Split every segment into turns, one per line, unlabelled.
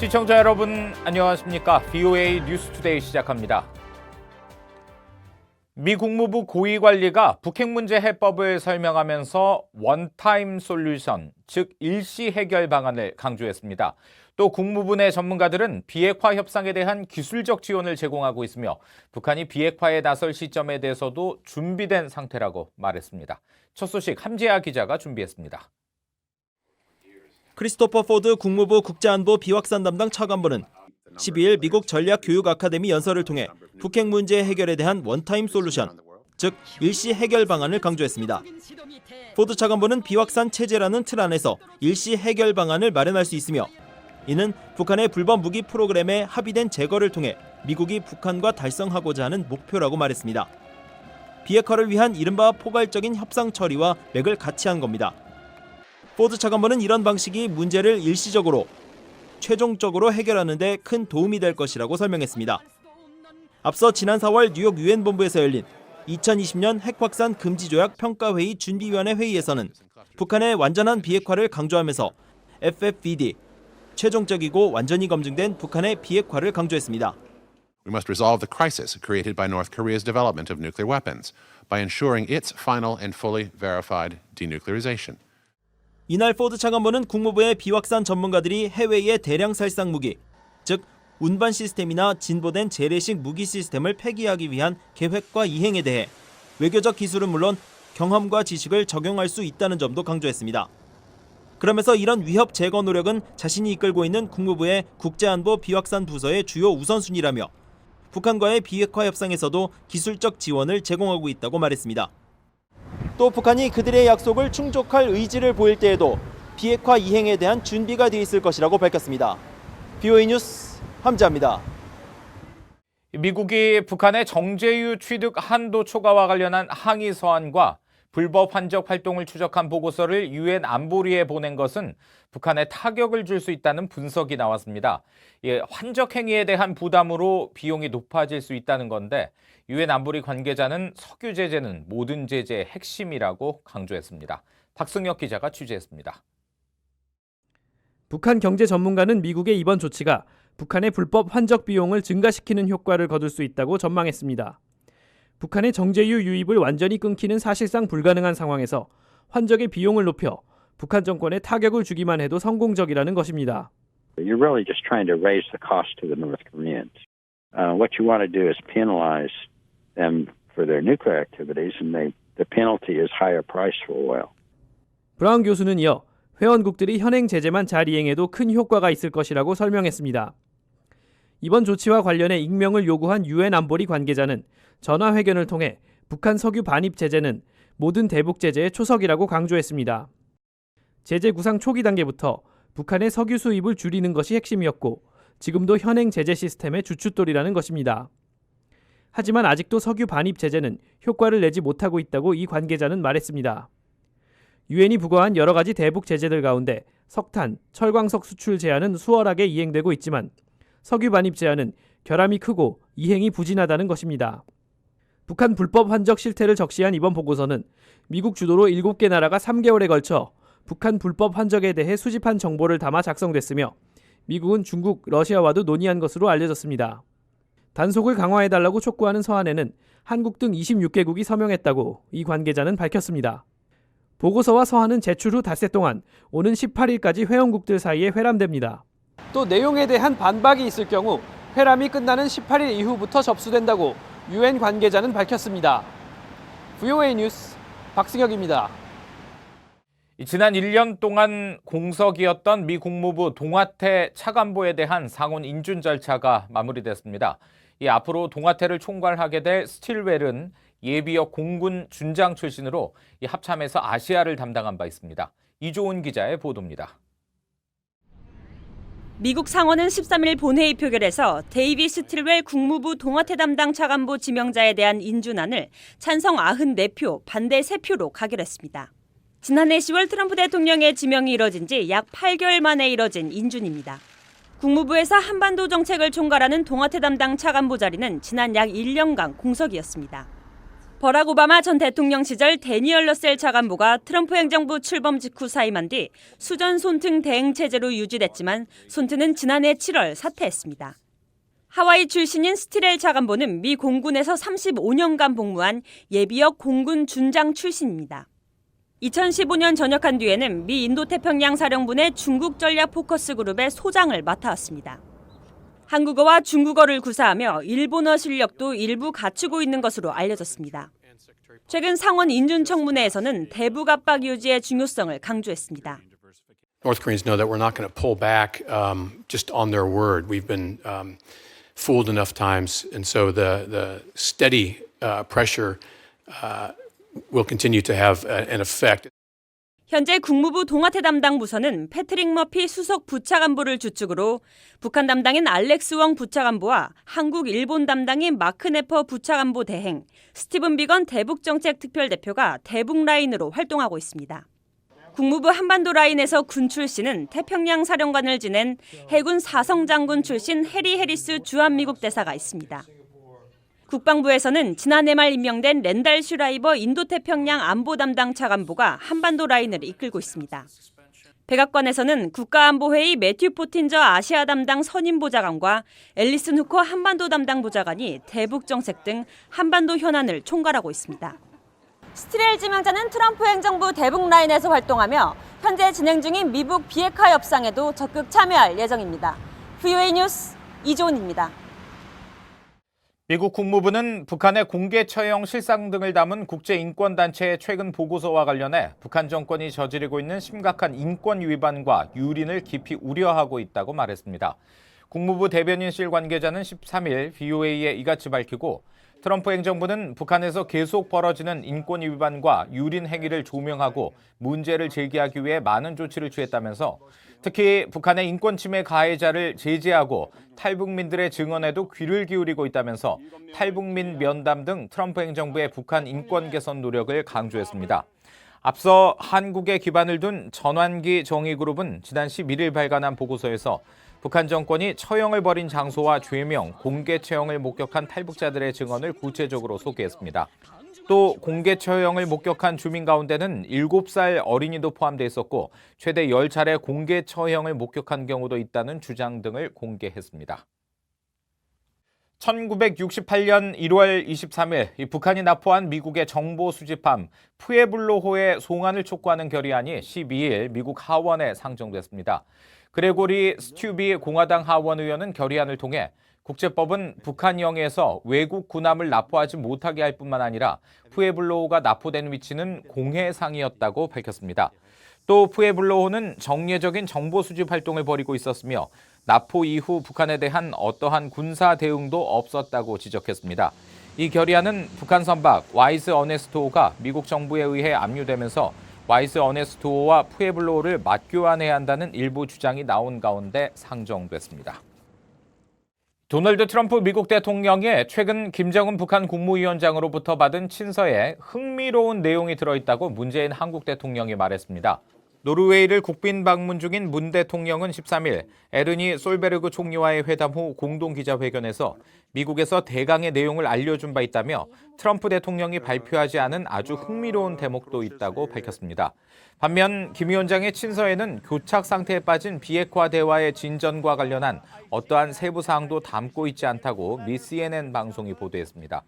시청자 여러분 안녕하십니까? VOA 뉴스투데이 시작합니다. 미 국무부 고위관리가 북핵 문제 해법을 설명하면서 원타임 솔루션, 즉 일시 해결 방안을 강조했습니다. 또 국무부 내 전문가들은 비핵화 협상에 대한 기술적 지원을 제공하고 있으며 북한이 비핵화에 나설 시점에 대해서도 준비된 상태라고 말했습니다. 첫 소식 함재아 기자가 준비했습니다.
크리스토퍼 포드 국무부 국제안보 비확산 담당 차관보는 12일 미국 전략 교육 아카데미 연설을 통해 북핵 문제 해결에 대한 원타임 솔루션, 즉 일시 해결 방안을 강조했습니다. 포드 차관보는 비확산 체제라는 틀 안에서 일시 해결 방안을 마련할 수 있으며 이는 북한의 불법 무기 프로그램의 합의된 제거를 통해 미국이 북한과 달성하고자 하는 목표라고 말했습니다. 비핵화를 위한 이른바 포괄적인 협상 처리와 맥을 같이 한 겁니다. 포드 차관보는 이런 방식이 문제를 일시적으로 최종적으로 해결하는 데 큰 도움이 될 것이라고 설명했습니다. 앞서 지난 4월 뉴욕 유엔 본부에서 열린 2020년 핵 확산 금지 조약 평가 회의 준비위원회 회의에서는 북한의 완전한 비핵화를 강조하면서 FFVD 최종적이고 완전히 검증된 북한의 비핵화를 강조했습니다.
We must resolve the crisis created by North Korea's development of nuclear weapons by ensuring its final and fully verified denuclearization.
이날 포드 차관보는 국무부의 비확산 전문가들이 해외의 대량 살상 무기, 즉 운반 시스템이나 진보된 재래식 무기 시스템을 폐기하기 위한 계획과 이행에 대해 외교적 기술은 물론 경험과 지식을 적용할 수 있다는 점도 강조했습니다. 그러면서 이런 위협 제거 노력은 자신이 이끌고 있는 국무부의 국제안보 비확산 부서의 주요 우선순위라며 북한과의 비핵화 협상에서도 기술적 지원을 제공하고 있다고 말했습니다. 또 북한이 그들의 약속을 충족할 의지를 보일 때에도 비핵화 이행에 대한 준비가 돼 있을 것이라고 밝혔습니다. BOA 뉴스 함자입니다.
미국이 북한의 정제유 취득 한도 초과와 관련한 항의 서한과 불법 환적 활동을 추적한 보고서를 유엔 안보리에 보낸 것은 북한에 타격을 줄 수 있다는 분석이 나왔습니다. 예, 환적 행위에 대한 부담으로 비용이 높아질 수 있다는 건데 유엔 안보리 관계자는 석유 제재는 모든 제재의 핵심이라고 강조했습니다. 박승혁 기자가 취재했습니다.
북한 경제 전문가는 미국의 이번 조치가 북한의 불법 환적 비용을 증가시키는 효과를 거둘 수 있다고 전망했습니다. 북한의 정제유 유입을 완전히 끊기는 사실상 불가능한 상황에서 환적의 비용을 높여 북한 정권에 타격을 주기만 해도 성공적이라는 것입니다.
You're really just trying to raise the cost to the North Koreans. Uh, what you want to do is penalize them for their nuclear activities, and they, the penalty is higher price for oil.
브라운 교수는 이어 회원국들이 현행 제재만 잘 이행해도 큰 효과가 있을 것이라고 설명했습니다. 이번 조치와 관련해 익명을 요구한 유엔 안보리 관계자는 전화 회견을 통해 북한 석유 반입 제재는 모든 대북 제재의 초석이라고 강조했습니다. 제재 구상 초기 단계부터 북한의 석유 수입을 줄이는 것이 핵심이었고 지금도 현행 제재 시스템의 주춧돌이라는 것입니다. 하지만 아직도 석유 반입 제재는 효과를 내지 못하고 있다고 이 관계자는 말했습니다. 유엔이 부과한 여러 가지 대북 제재들 가운데 석탄, 철광석 수출 제한은 수월하게 이행되고 있지만 석유 반입 제한은 결함이 크고 이행이 부진하다는 것입니다. 북한 불법 환적 실태를 적시한 이번 보고서는 미국 주도로 7개 나라가 3개월에 걸쳐 북한 불법 환적에 대해 수집한 정보를 담아 작성됐으며 미국은 중국, 러시아와도 논의한 것으로 알려졌습니다. 단속을 강화해달라고 촉구하는 서한에는 한국 등 26개국이 서명했다고 이 관계자는 밝혔습니다. 보고서와 서한은 제출 후 닷새 동안 오는 18일까지 회원국들 사이에 회람됩니다. 또 내용에 대한 반박이 있을 경우 회람이 끝나는 18일 이후부터 접수된다고 유엔 관계자는 밝혔습니다. VOA 뉴스 박승혁입니다.
지난 1년 동안 공석이었던 미 국무부 동아태 차관보에 대한 상원 인준 절차가 마무리됐습니다. 이 앞으로 동아태를 총괄하게 될 스틸웰은 예비역 공군 준장 출신으로 이 합참에서 아시아를 담당한 바 있습니다. 이조은 기자의 보도입니다.
미국 상원은 13일 본회의 표결에서 데이비 스틸웰 국무부 동아태 담당 차관보 지명자에 대한 인준안을 찬성 94표, 반대 3표로 가결했습니다. 지난해 10월 트럼프 대통령의 지명이 이뤄진 지 약 8개월 만에 이뤄진 인준입니다. 국무부에서 한반도 정책을 총괄하는 동아태 담당 차관보 자리는 지난 약 1년간 공석이었습니다. 버락 오바마 전 대통령 시절 데니얼 러셀 차관보가 트럼프 행정부 출범 직후 사임한 뒤 수전 손등 대행 체제로 유지됐지만 손트는 지난해 7월 사퇴했습니다. 하와이 출신인 스티렐 차관보는 미 공군에서 35년간 복무한 예비역 공군 준장 출신입니다. 2015년 전역한 뒤에는 미 인도태평양 사령부의 중국 전략 포커스 그룹의 소장을 맡아왔습니다. 한국어와 중국어를 구사하며 일본어 실력도 일부 갖추고 있는 것으로 알려졌습니다. 최근 상원 인준 청문회에서는 대북 압박 유지의 중요성을 강조했습니다.
North Koreans know that we're not going to pull back um, just on their word. We've been um, fooled enough times, and so the the steady uh, pressure uh, will continue to have an effect.
현재 국무부 동아태 담당 부서는 패트릭 머피 수석 부차관보를 주축으로 북한 담당인 알렉스 웡 부차관보와 한국 일본 담당인 마크 네퍼 부차관보 대행, 스티븐 비건 대북정책 특별대표가 대북 라인으로 활동하고 있습니다. 국무부 한반도 라인에서 군 출신은 태평양 사령관을 지낸 해군 사성 장군 출신 해리 해리스 주한미국 대사가 있습니다. 국방부에서는 지난해 말 임명된 렌달 슈라이버 인도태평양 안보 담당 차관보가 한반도 라인을 이끌고 있습니다. 백악관에서는 국가안보회의 매튜 포틴저 아시아 담당 선임 보좌관과 앨리슨 후커 한반도 담당 보좌관이 대북 정책 등 한반도 현안을 총괄하고 있습니다. 스티렐 지명자는 트럼프 행정부 대북 라인에서 활동하며 현재 진행 중인 미북 비핵화 협상에도 적극 참여할 예정입니다. VOA 뉴스 이조은입니다.
미국 국무부는 북한의 공개 처형 실상 등을 담은 국제인권단체의 최근 보고서와 관련해 북한 정권이 저지르고 있는 심각한 인권 위반과 유린을 깊이 우려하고 있다고 말했습니다. 국무부 대변인실 관계자는 13일 VOA에 이같이 밝히고 트럼프 행정부는 북한에서 계속 벌어지는 인권 위반과 유린 행위를 조명하고 문제를 제기하기 위해 많은 조치를 취했다면서 특히 북한의 인권 침해 가해자를 제재하고 탈북민들의 증언에도 귀를 기울이고 있다면서 탈북민 면담 등 트럼프 행정부의 북한 인권 개선 노력을 강조했습니다. 앞서 한국에 기반을 둔 전환기 정의그룹은 지난 11일 발간한 보고서에서 북한 정권이 처형을 벌인 장소와 죄명, 공개 처형을 목격한 탈북자들의 증언을 구체적으로 소개했습니다. 또 공개 처형을 목격한 주민 가운데는 7살 어린이도 포함돼 있었고 최대 10차례 공개 처형을 목격한 경우도 있다는 주장 등을 공개했습니다. 1968년 1월 23일 북한이 납포한 미국의 정보 수집함 푸에블로호의 송환을 촉구하는 결의안이 12일 미국 하원에 상정됐습니다. 그레고리 스튜비 공화당 하원 의원은 결의안을 통해 국제법은 북한령에서 외국 군함을 납포하지 못하게 할 뿐만 아니라 푸에블로호가 납포된 위치는 공해상이었다고 밝혔습니다. 또 푸에블로호는 정례적인 정보 수집 활동을 벌이고 있었으며 납포 이후 북한에 대한 어떠한 군사 대응도 없었다고 지적했습니다. 이 결의안은 북한 선박 와이스 어네스토호가 미국 정부에 의해 압류되면서 와이스 어네스토호와 푸에블로호를 맞교환해야 한다는 일부 주장이 나온 가운데 상정됐습니다. 도널드 트럼프 미국 대통령의 최근 김정은 북한 국무위원장으로부터 받은 친서에 흥미로운 내용이 들어있다고 문재인 한국 대통령이 말했습니다. 노르웨이를 국빈 방문 중인 문 대통령은 13일 에르니 솔베르그 총리와의 회담 후 공동 기자회견에서 미국에서 대강의 내용을 알려준 바 있다며 트럼프 대통령이 발표하지 않은 아주 흥미로운 대목도 있다고 밝혔습니다. 반면 김 위원장의 친서에는 교착 상태에 빠진 비핵화 대화의 진전과 관련한 어떠한 세부 사항도 담고 있지 않다고 미 CNN 방송이 보도했습니다.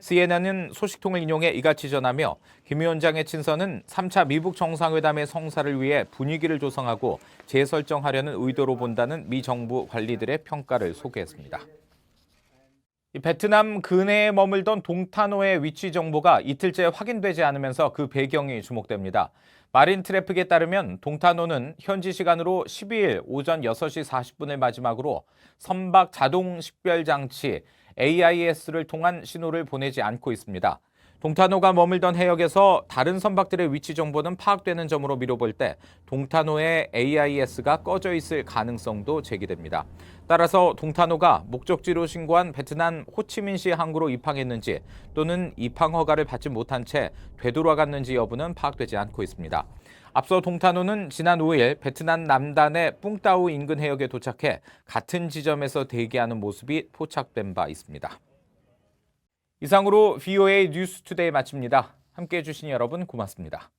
CNN은 소식통을 인용해 이같이 전하며 김 위원장의 친서는 3차 미북 정상회담의 성사를 위해 분위기를 조성하고 재설정하려는 의도로 본다는 미 정부 관리들의 평가를 소개했습니다. 이 베트남 근해에 머물던 동탄호의 위치 정보가 이틀째 확인되지 않으면서 그 배경이 주목됩니다. 마린 트래픽에 따르면 동탄호는 현지 시간으로 12일 오전 6시 40분을 마지막으로 선박 자동 식별 장치 AIS를 통한 신호를 보내지 않고 있습니다. 동탄호가 머물던 해역에서 다른 선박들의 위치 정보는 파악되는 점으로 미뤄볼 때 동탄호의 AIS가 꺼져 있을 가능성도 제기됩니다. 따라서 동탄호가 목적지로 신고한 베트남 호치민시 항구로 입항했는지 또는 입항 허가를 받지 못한 채 되돌아갔는지 여부는 파악되지 않고 있습니다. 앞서 동탄호는 지난 5일 베트남 남단의 뿡따우 인근 해역에 도착해 같은 지점에서 대기하는 모습이 포착된 바 있습니다. 이상으로 VOA 뉴스 투데이 마칩니다. 함께 해주신 여러분 고맙습니다.